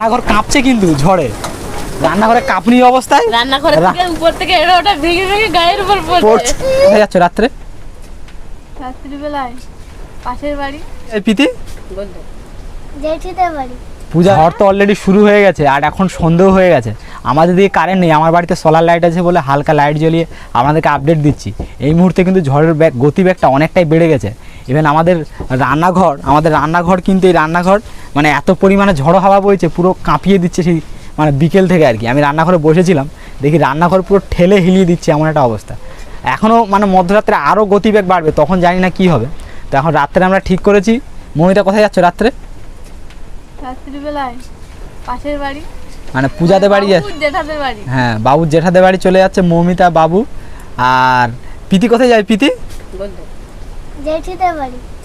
রান্নাঘর কাঁপছে কিন্তু ঝড়ে। রান্নাঘরে কাঁপনি অবস্থায়। রান্নাঘরে থেকে উপর থেকে এটা ওটা ভেঙে ভেঙে গায়ের উপর পড়ছে। কোথায় যাচ্ছ রাত্রে? রাত্রিবেলায় পাশের বাড়ি। এই পিতি জেঠিদের বাড়ি। পূজা ঘর তো অলরেডি শুরু হয়ে গেছে আর এখন সন্দেহ হয়ে গেছে। আমাদের দিকে কারেন্ট নেই, আমার বাড়িতে সোলার লাইট আছে বলে হালকা লাইট জ্বলিয়ে আপনাদেরকে আপডেট দিচ্ছি। এই মুহূর্তে কিন্তু ঝড়ের ব্যাগ গতিবেগটা অনেকটাই বেড়ে গেছে। ইভেন আমাদের রান্নাঘর আমাদের রান্নাঘর কিন্তু এই রান্নাঘর মানে এত পরিমাণে ঝড়ো হাওয়া বইছে, পুরো কাঁপিয়ে দিচ্ছে সেই মানে বিকেল থেকে আর কি। আমি রান্নাঘরে বসেছিলাম, দেখি রান্নাঘর পুরো ঠেলে হিলিয়ে দিচ্ছে এমন একটা অবস্থা। এখনও মানে মধ্যরাত্রে আরও গতিবেগ বাড়বে, তখন জানি না কি হবে। তো এখন রাত্রে আমরা ঠিক করেছি। মমিতা, কোথায় যাচ্ছ রাত্রে? রাত্রিবেলায় পাশের বাড়ি। মানে পূজাতে বাড়ি হ্যাঁ বাবুর জেঠাদের বাড়ি চলে যাচ্ছে মৌমিতা বাবু আর পিতি কোথায় যায় পিতি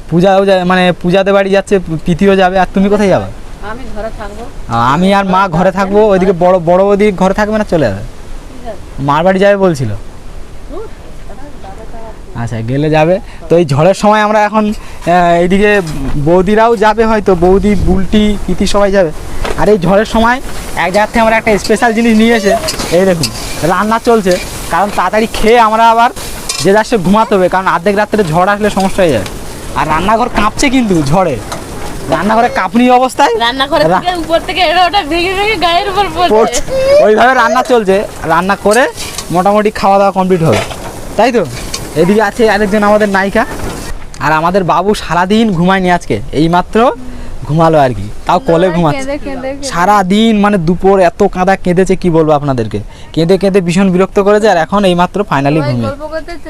পূজাও যায় মানে পূজাতে বাড়ি যাচ্ছে পিতিও যাবে আর তুমি কোথায় যাবে? আমি ঘরে থাকব। আমি আর মা ঘরে থাকব ওইদিকে বড় বড় ওদিকে ঘরে থাকবে না চলে যাবে? মার বাড়ি যাবে বলছিল? আচ্ছা গেলে যাবে। তো এই ঝড়ের সময় আমরা এখন এইদিকে বৌদিরাও যাবে হয়তো বৌদি বুলটি প্রীতি সবাই যাবে। আর এই ঝড়ের সময় এক জায়গা থেকে আমরা একটা স্পেশাল জিনিস নিয়ে এসে এই দেখুন রান্না চলছে। কারণ তাড়াতাড়ি খেয়ে আমরা আবার যে যার সে ঘুমাতে হবে কারণ অর্ধেক রাত্রে ঝড় আসলে সমস্যা হয়ে যাবে আর রান্নাঘর কাঁপছে কিন্তু ঝড়ে। রান্নাঘরে কাঁপনি অবস্থায় রান্নাঘরে উপর থেকে ওটা ভেঙে ভেঙে গায়ের উপর পড়ছে। পড়ছে। ওইভাবে রান্না চলছে। রান্না করে মোটামুটি খাওয়া দাওয়া কমপ্লিট হবে। তাই তো? এদিকে আছে আরেকজন আমাদের নায়িকা। আর আমাদের বাবু সারাদিন ঘুমায়নি আজকে। এইমাত্র ঘুমালো আর কি। তাও কলে ঘুমাচ্ছে। কেঁদে। সারাদিন মানে দুপুর এত কাঁদা কেঁদেছে কি বলব আপনাদেরকে। কেঁদে কেঁদে ভীষণ বিরক্ত করেছে আর এখন ফাইনালি ঘুমিয়ে। ওই জন্য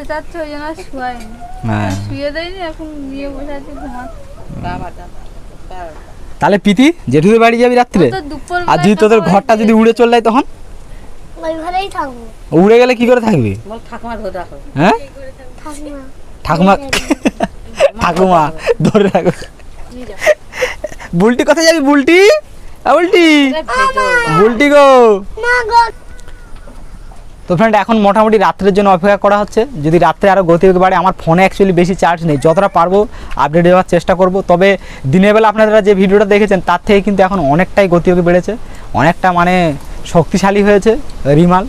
আর শুয়ায়নি হ্যাঁ। শুয়ে দেয়নি এখন নিয়ে বসে আছে ঘুমাচ্ছে। তাহলে প্রীতি জেঠুদের বাড়ি যাবি রাত্রে? আর যদি তোদের ঘরটা যদি উড়ে চলে যায় তখন? উড়ে গেলে কি করে থাকবি? হ্যাঁ? ঠাকুমা। ঠাকুমা ঠাকুমা ধরে রাখো। বুলটি কোথায় যাবি, বুলটি? বুলটি? বুলটি গো। তো ফ্রেন্ড এখন মোটামুটি রাত্রের জন্য অপেক্ষা করা হচ্ছে। যদি রাত্রে আরও গতিবেগ বাড়ে আমার ফোনে অ্যাকচুয়ালি বেশি চার্জ নেই। যতটা পারব আপডেট দেওয়ার চেষ্টা করব। তবে দিনের বেলা আপনারা যে ভিডিওটা দেখেছেন, তার থেকে কিন্তু এখন অনেকটাই গতিবেগ বেড়েছে। অনেকটা মানে শক্তিশালী হয়েছে রিমাল।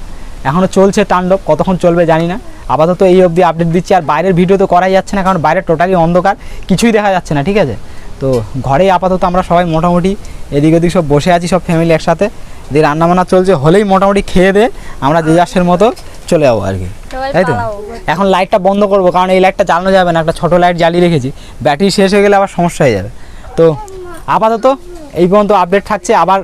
এখনও চলছে তাণ্ডব, কতক্ষণ চলবে জানি না। আপাতত এই অবধি আপডেট দিচ্ছি। আর বাইরের ভিডিও তো করাই যাচ্ছে না, কারণ বাইরে টোটালি অন্ধকার। কিছুই দেখা যাচ্ছে না, ঠিক আছে? তো ঘরে আপাতত আমরা সবাই মোটামুটি এদিক ওদিক সব বসে আছি সব ফ্যামিলি একসাথে। যে রান্নাবান্না চলছে হলেই মোটামুটি খেয়ে দে আমরা যে যাসের মতো চলে যাব আর কি। তাই তো? এখন লাইটটা বন্ধ করব কারণ এই লাইটটা জ্বালানো যাবে না একটা ছোটো লাইট জ্বালিয়ে রেখেছি। ব্যাটারি শেষ হয়ে গেলে আবার সমস্যা হয়ে যাবে। তো আপাতত এই পর্যন্ত আপডেট থাকছে আবার